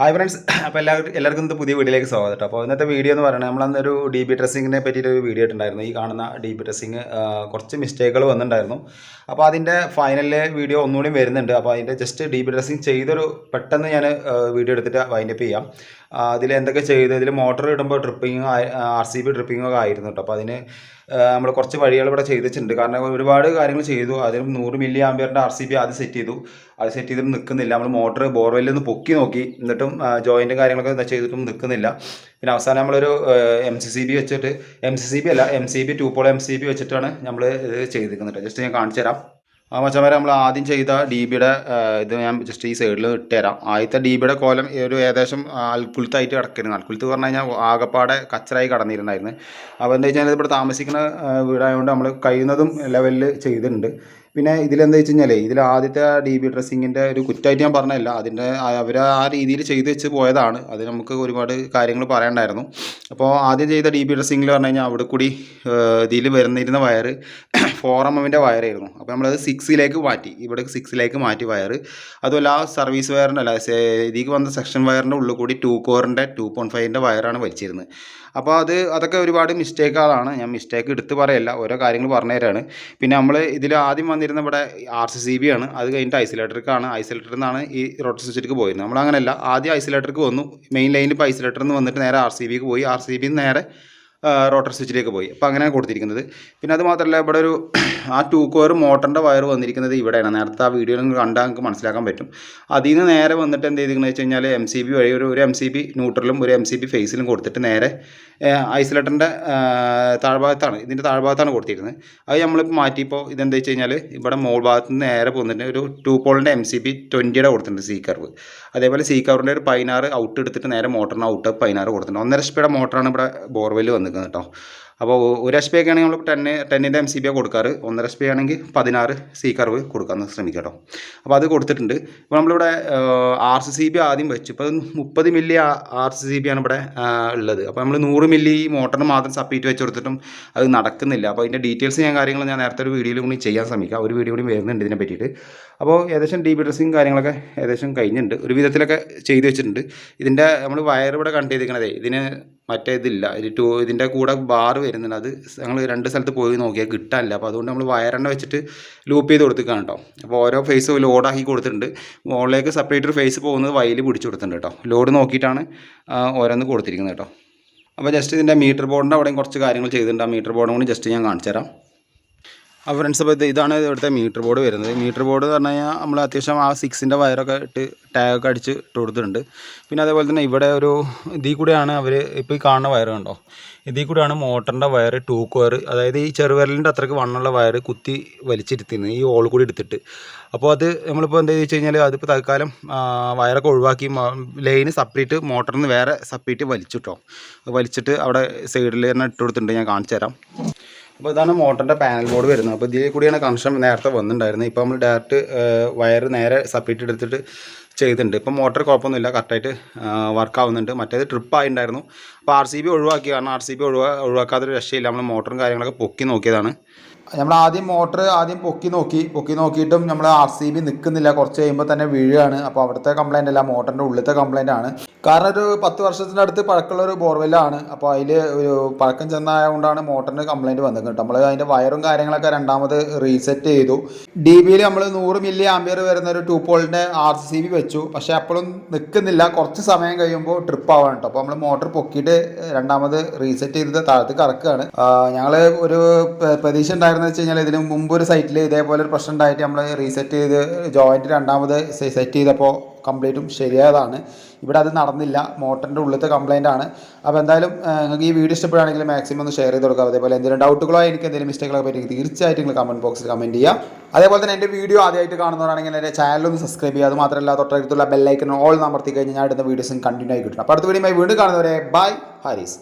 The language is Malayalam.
ഹായ് ഫ്രണ്ട്സ് അപ്പോൾ എല്ലാവർക്കും എല്ലാവർക്കും ഇത് പുതിയ വീഡിയോയിലേക്ക് സ്വാഗതം കേട്ടോ. അപ്പോൾ ഇന്നത്തെ വീഡിയോ എന്ന് പറയുന്നത് നമ്മളന്നൊരു ഡി ബി ഡ്രസ്സിങ്ങിനെ പറ്റിയിട്ട് ഒരു വീഡിയോ ഇട്ടുണ്ടായിരുന്നു ഈ കാണുന്ന ഡി ബി ഡ്രസ്സിങ് കുറച്ച് മിസ്റ്റേക്കുകൾ വന്നിട്ടുണ്ടായിരുന്നു. അപ്പോൾ അതിന്റെ ഫൈനലിലെ വീഡിയോ ഒന്നുകൂടി വരുന്നുണ്ട്. അപ്പോൾ അതിന്റെ ജസ്റ്റ് ഡി ബി ഡ്രസ്സിങ് ചെയ്തൊരു പെട്ടെന്ന് ഞാൻ വീഡിയോ എടുത്തിട്ട് വൈൻഡപ്പ് ചെയ്യാം. അതിൽ എന്തൊക്കെ ചെയ്ത്? ഇതിൽ മോട്ടോർ ഇടുമ്പോൾ ട്രിപ്പിങ്ങോ ആർ സി ബി ട്രിപ്പിങ്ങോ ഒക്കെ ആയിരുന്നു കേട്ടോ അപ്പോൾ അതിന് നമ്മൾ കുറച്ച് വഴികൾ ഇവിടെ ചെയ്തിട്ടുണ്ട്. കാരണം ഒരുപാട് കാര്യങ്ങൾ ചെയ്തു. അതിന് നൂറ് മില്ലി ആംബിയറിന്റെ ആർ സി ബി ആദ്യം സെറ്റ് ചെയ്തു. അത് സെറ്റ് ചെയ്തിട്ട് നിൽക്കുന്നില്ല നമ്മൾ മോട്ടർ ബോർവെല്ലിൽ നിന്ന് പൊക്കി നോക്കി. എന്നിട്ടും ജോയിന്റും കാര്യങ്ങളൊക്കെ ചെയ്തിട്ടും നിൽക്കുന്നില്ല പിന്നെ അവസാനം നമ്മളൊരു എം സി സി ബി വെച്ചിട്ട് എം സി സി ബി അല്ല M C B two pole M C B വെച്ചിട്ടാണ് നമ്മൾ ഇത് ചെയ്തിരിക്കുന്നത് ജസ്റ്റ് ഞാൻ കാണിച്ചു തരാം. ആ മച്ചന്മാരെ നമ്മൾ ആദ്യം ചെയ്ത ഡി ബിയുടെ ഇത് ഞാൻ ജസ്റ്റ് ഈ സൈഡിൽ ഇട്ടുതരാം ആദ്യത്തെ ഡി ബിയുടെ കോലം ഒരു ഏകദേശം അൽക്കുലത്തായിട്ട് കിടക്കുന്നു അൽക്കുലത്ത് പറഞ്ഞു കഴിഞ്ഞാൽ ആകപ്പാടെ കച്ചറായി കടന്നിരുന്നായിരുന്നു. അപ്പോൾ എന്താ വെച്ചാൽ ഇവിടെ താമസിക്കുന്ന വീടായതുകൊണ്ട് നമ്മൾ കഴിയുന്നതും ലെവലിൽ ചെയ്തിട്ടുണ്ട്. പിന്നെ ഇതിലെന്താ വെച്ച് കഴിഞ്ഞാൽ ഇതിൽ ആദ്യത്തെ ഡി ബി ഡ്രസ്സിങ്ങിന്റെ ഒരു കുറ്റമായിട്ട് ഞാൻ പറഞ്ഞതല്ല. അതിന്റെ അവർ ആ രീതിയിൽ ചെയ്തു വെച്ച് പോയതാണ്. അത് നമുക്ക് ഒരുപാട് കാര്യങ്ങൾ പറയണ്ടായിരുന്നു അപ്പോൾ ആദ്യം ചെയ്ത ഡി ബി ഡ്രസ്സിങ്ങിൽ പറഞ്ഞു കഴിഞ്ഞാൽ അവിടെ കൂടി ഇതിൽ വരുന്നിരുന്ന വയർ ഫോർ എം എമ്മിന്റെ വയറായിരുന്നു. അപ്പോൾ നമ്മളത് സിക്സിലേക്ക് മാറ്റി. ഇവിടെ സിക്സിലേക്ക് മാറ്റി വയർ അതുമല്ല ആ സർവീസ് വയറിന്റെ അല്ല ഇതിലേക്ക് വന്ന സെക്ഷൻ വയറിന്റെ ഉള്ളിൽ കൂടി ടു കോറിന്റെ ടു പോയിന്റ് ഫൈവിന്റെ വയറാണ് വലിച്ചിരുന്നത്. അപ്പോൾ അത് അതൊക്കെ ഒരുപാട് മിസ്റ്റേക്കുകളാണ് ഞാൻ മിസ്റ്റേക്ക് എടുത്ത് പറയല്ല. ഓരോ കാര്യങ്ങൾ പറഞ്ഞു തരാണ്. പിന്നെ നമ്മൾ ഇതിൽ ആദ്യം വന്നിരുന്ന ഇവിടെ ആർ സി സി ബി ആണ്. അത് കഴിഞ്ഞിട്ട് ഐസൊലേറ്ററിക്കാണ് ഐസൊലേറ്ററിൽ നിന്നാണ് ഈ റോട്ടർ സ്വിച്ചിലേക്ക് പോയിരുന്നത് നമ്മൾ അങ്ങനെയല്ല ആദ്യം ഐസൊലേറ്റർക്ക് വന്നു. മെയിൻ ലൈനിൽ ഇപ്പോൾ ഐസൊലേറ്ററിൽ നിന്ന് വന്നിട്ട് നേരെ ആർ സി ബിക്ക് പോയി. ആർ സി ബിന്ന് നേരെ റോട്ടർ സ്വിച്ചിലേക്ക് പോയി. അപ്പോൾ അങ്ങനെയാണ് കൊടുത്തിരിക്കുന്നത്. പിന്നെ അത് മാത്രമല്ല ഇവിടെ ഒരു ആ ടൂ കോർ മോട്ടറിന്റെ വയർ വന്നിരിക്കുന്നത് ഇവിടെയാണ്. നേരത്തെ ആ വീഡിയോ നിങ്ങൾ കണ്ടാൽ നിങ്ങൾക്ക് മനസ്സിലാക്കാൻ പറ്റും. അതിൽ നിന്ന് നേരെ വന്നിട്ട് എന്ത് ചെയ്തിരിക്കുന്നത് വെച്ച് കഴിഞ്ഞാൽ എം സി ബി വഴി ഒരു ഒരു എം സി ബി ന്യൂട്രലും ഒരു എം സി ബി ഫേസിലും കൊടുത്തിട്ട് നേരെ ഐസൊലേറ്ററിന്റെ താഴ്ഭാഗത്താണ് ഇതിന്റെ താഴ്ഭാഗത്താണ് കൊടുത്തിരുന്നത് അത് നമ്മളിപ്പോൾ മാറ്റിയപ്പോൾ ഇതെന്താ വെച്ച് കഴിഞ്ഞാൽ ഇവിടെ മോൾ ഭാഗത്ത് നിന്ന് നേരെ പോന്നിട്ട് ഒരു ടൂ പോളിന്റെ എം സി ബി ട്വന്റിയുടെ കൊടുത്തിട്ടുണ്ട് സി കർവ് അതേപോലെ സി കർവിന്റെ ഒരു പതിനാറ് ഔട്ട് എടുത്തിട്ട് നേരെ മോട്ടറിന് ഔട്ട് പതിനാറ് കൊടുത്തിട്ടുണ്ട്. ഒന്നര സ്പീഡ് മോട്ടറാണ് ഇവിടെ ബോർവെൽ വന്നിരിക്കുന്നത് കേട്ടോ. അപ്പോൾ ഒരു എച്ച് പി ഒക്കെ ആണെങ്കിൽ നമ്മൾ ടെന്ന് ടെന്നിന്റെ എം സി ബി കൊടുക്കാറ്. ഒന്നര എച്ച് പി ആണെങ്കിൽ പതിനാറ് സി കർവ് കൊടുക്കാൻ ശ്രമിക്കുക കേട്ടോ. അപ്പോൾ അത് കൊടുത്തിട്ടുണ്ട്. ഇപ്പോൾ നമ്മളിവിടെ ആർ സി സി ബി ആദ്യം വെച്ചു. ഇപ്പോൾ മുപ്പത് milli R C C B ആണ് ഇവിടെ ഉള്ളത്. അപ്പോൾ നമ്മൾ നൂറ് മില്ലി മോട്ടറിന് മാത്രം സപ്പീറ്റ് വെച്ച് കൊടുത്തിട്ടും അത് നടക്കുന്നില്ല. അപ്പോൾ അതിന്റെ ഡീറ്റെയിൽസ് ഞാൻ കാര്യങ്ങൾ ഞാൻ നേരത്തെ ഒരു വീഡിയോയിൽ കൂടി ചെയ്യാൻ ശ്രമിക്കാം. ഒരു വീഡിയോ കൂടി വരുന്നുണ്ട് ഇതിനെ പറ്റിയിട്ട്. അപ്പോൾ ഏകദേശം ഡി ബി ഡ്രസ്സിങ് കാര്യങ്ങളൊക്കെ ഏകദേശം കഴിഞ്ഞിട്ടുണ്ട്. ഒരു വിധത്തിലൊക്കെ ചെയ്തു വെച്ചിട്ടുണ്ട്. ഇതിന്റെ നമ്മൾ വയർ ഇവിടെ കണ്ട് ചെയ്തിരിക്കണതേ ഇതിന് മറ്റേ ഇതില്ല. ഇത് ഇതിന്റെ കൂടെ ബാർ വരുന്നുണ്ട്. അത് ഞങ്ങൾ രണ്ട് സ്ഥലത്ത് പോയി നോക്കിയാൽ കിട്ടാനില്ല. അപ്പോൾ അതുകൊണ്ട് നമ്മൾ വയറെണ്ണ വെച്ചിട്ട് ലൂപ്പ് ചെയ്ത് കൊടുത്തിക്കാണ് കേട്ടോ അപ്പോൾ ഓരോ ഫേസ് ലോഡാക്കി കൊടുത്തിട്ടുണ്ട്. മുകളിലേക്ക് സെപ്പറേറ്റ് ഒരു ഫേസ് പോകുന്നത് വയൽ പിടിച്ചു കൊടുത്തിട്ടുണ്ട് കേട്ടോ ലോഡ് നോക്കിയിട്ടാണ് ഓരോന്ന് കൊടുത്തിരിക്കുന്നത് കേട്ടോ അപ്പോൾ ജസ്റ്റ് ഇതിന്റെ മീറ്റർ ബോർഡിന്റെ അവിടെയും കുറച്ച് കാര്യങ്ങൾ ചെയ്തിട്ടുണ്ട്. ആ മീറ്റർ ബോർഡും കൂടി ജസ്റ്റ് ഞാൻ കാണിച്ചു തരാം അപ്പോൾ ഫ്രണ്ട്സ് അപ്പോൾ ഇത് ഇതാണ് ഇവിടുത്തെ മീറ്റർ ബോർഡ് വരുന്നത്. മീറ്റർ ബോർഡ് എന്ന് പറഞ്ഞു കഴിഞ്ഞാൽ നമ്മൾ അത്യാവശ്യം ആ സിക്സിന്റെ വയറൊക്കെ ഇട്ട് ടാഗൊക്കെ അടിച്ച് ഇട്ട് കൊടുത്തിട്ടുണ്ട്. പിന്നെ അതേപോലെ തന്നെ ഇവിടെ ഒരു ഇതിൽ കൂടെയാണ് അവർ ഇപ്പോൾ ഈ കാണുന്ന വയർ കണ്ടോ? ഇതിൽ കൂടെയാണ് മോട്ടറിന്റെ വയർ ടൂക്ക് വയർ അതായത് ഈ ചെറുവിരലിന്റെ അത്രയ്ക്ക് വണ്ണുള്ള വയർ കുത്തി വലിച്ചിരുത്തിരുന്നത്. ഈ ഓൾ കൂടി എടുത്തിട്ട്. അപ്പോൾ അത് നമ്മളിപ്പോൾ എന്താ വെച്ച് കഴിഞ്ഞാൽ അതിപ്പോൾ തൽക്കാലം വയറൊക്കെ ഒഴിവാക്കി ലൈന് സെപ്പറേറ്റ് മോട്ടറിൽ നിന്ന് വേറെ സെപ്പറേറ്റ് വലിച്ചിട്ടോ വലിച്ചിട്ട് അവിടെ സൈഡിൽ തന്നെ ഇട്ട് കൊടുത്തിട്ടുണ്ട്. ഞാൻ കാണിച്ചു തരാം. അപ്പോൾ ഇതാണ് മോട്ടറിന്റെ പാനൽ ബോർഡ് വരുന്നത്. അപ്പോൾ ഇതിൽ കൂടിയാണ് കണക്ഷൻ നേരത്തെ വന്നിട്ടുണ്ടായിരുന്നത്. ഇപ്പോൾ നമ്മൾ ഡയറക്റ്റ് വയർ നേരെ സപ്പറേറ്റ് എടുത്തിട്ട് ചെയ്തിട്ടുണ്ട്. ഇപ്പോൾ മോട്ടർ കുഴപ്പമൊന്നുമില്ല. കറക്റ്റായിട്ട് വർക്ക് ആവുന്നുണ്ട്. മറ്റേത് ട്രിപ്പ് ആയിട്ടുണ്ടായിരുന്നു. അപ്പോൾ ആർ സി ബി ഒഴിവാക്കി കാരണം ആർ സി ബി ഒഴിവാ ഒഴിവാക്കാത്തൊരു രക്ഷയില്ല. നമ്മൾ മോട്ടറും കാര്യങ്ങളൊക്കെ പൊക്കി നോക്കിയതാണ്. നമ്മൾ ആദ്യം മോട്ടർ ആദ്യം പൊക്കി നോക്കി പൊക്കി നോക്കിയിട്ടും നമ്മൾ ആർ സി ബി നിൽക്കുന്നില്ല കുറച്ച് കഴിയുമ്പോൾ തന്നെ വീഴുകയാണ്. അപ്പോൾ അവിടുത്തെ കംപ്ലൈന്റ് അല്ല മോട്ടറിന്റെ ഉള്ളിലത്തെ കംപ്ലൈന്റ് ആണ്. കാരണം ഒരു പത്ത് വർഷത്തിന്റെ അടുത്ത് പഴക്കമുള്ള ഒരു ബോർവെല്ലാണ് അപ്പോൾ അതിൽ ഒരു പഴക്കം ചെന്നായതുകൊണ്ടാണ് മോട്ടറിന് കംപ്ലൈന്റ് വന്നത് കേട്ടോ. നമ്മൾ അതിന്റെ വയറും കാര്യങ്ങളൊക്കെ രണ്ടാമത് റീസെറ്റ് ചെയ്തു. ഡി ബിയിൽ നമ്മൾ നൂറ് മില്ലി ആംബിയർ വരുന്ന ഒരു ടൂ പോളിന്റെ ആർ സി ബി വെച്ചു. പക്ഷേ അപ്പോഴും നിൽക്കുന്നില്ല കുറച്ച് സമയം കഴിയുമ്പോൾ ട്രിപ്പ് ആവാണ് കേട്ടോ. അപ്പോൾ നമ്മൾ മോട്ടർ പൊക്കിയിട്ട് രണ്ടാമത് റീസെറ്റ് ചെയ്തിട്ട് താഴത്ത് കറക്കുകയാണ് ഞങ്ങൾ ഒരു പ്രതീക്ഷ പ്രതീക്ഷ ഉണ്ടായിരുന്നത് വെച്ച് കഴിഞ്ഞാൽ ഇതിന് മുമ്പ് ഒരു സൈറ്റിൽ ഇതേപോലെ ഒരു പ്രശ്നം ഉണ്ടായിട്ട് നമ്മൾ റീസെറ്റ് ചെയ്ത് ജോയിന്റ് രണ്ടാമത് സെറ്റ് ചെയ്തപ്പോൾ കംപ്ലീറ്റും ശരിയായതാണ്. ഇവിടെ അത് നടന്നില്ല. മോട്ടറിന്റെ ഉള്ളിലത്തെ കംപ്ലൈന്റ് ആണ്. അപ്പോൾ എന്തായാലും നിങ്ങൾക്ക് ഈ വീഡിയോ ഇഷ്ടപ്പെടുകയാണെങ്കിൽ മാക്സിമം ഒന്ന് ഷെയർ ചെയ്ത് കൊടുക്കുക. അതേപോലെ എന്തെങ്കിലും ഡൗട്ടുകളോ എനിക്ക് എന്തെങ്കിലും മിസ്റ്റേക്കുകളൊക്കെ പറ്റി തീർച്ചയായിട്ടും നിങ്ങൾ കമന്റ് ബോക്സിൽ കമന്റ് ചെയ്യുക. അതേപോലെ തന്നെ എന്റെ വീഡിയോ ആദ്യമായിട്ട് കാണുന്നവരാണെങ്കിൽ എന്റെ ചാനൽ ഒന്ന് സബ്സ്ക്രൈബ് ചെയ്യുക. അത് മാത്രമല്ല തൊട്ടടുത്തുള്ള ബെല്ലൈക്കൺ ഓൾ അമർത്തി കഴിഞ്ഞാൽ ഞാൻ ഇടുന്ന വീഡിയോസും കണ്ടിന്യൂ ആയി കിട്ടും. അപ്പോൾ അടുത്ത വീഡിയോ വീണ്ടും കാണുന്നവരെ ബൈ ഹാരീസ്.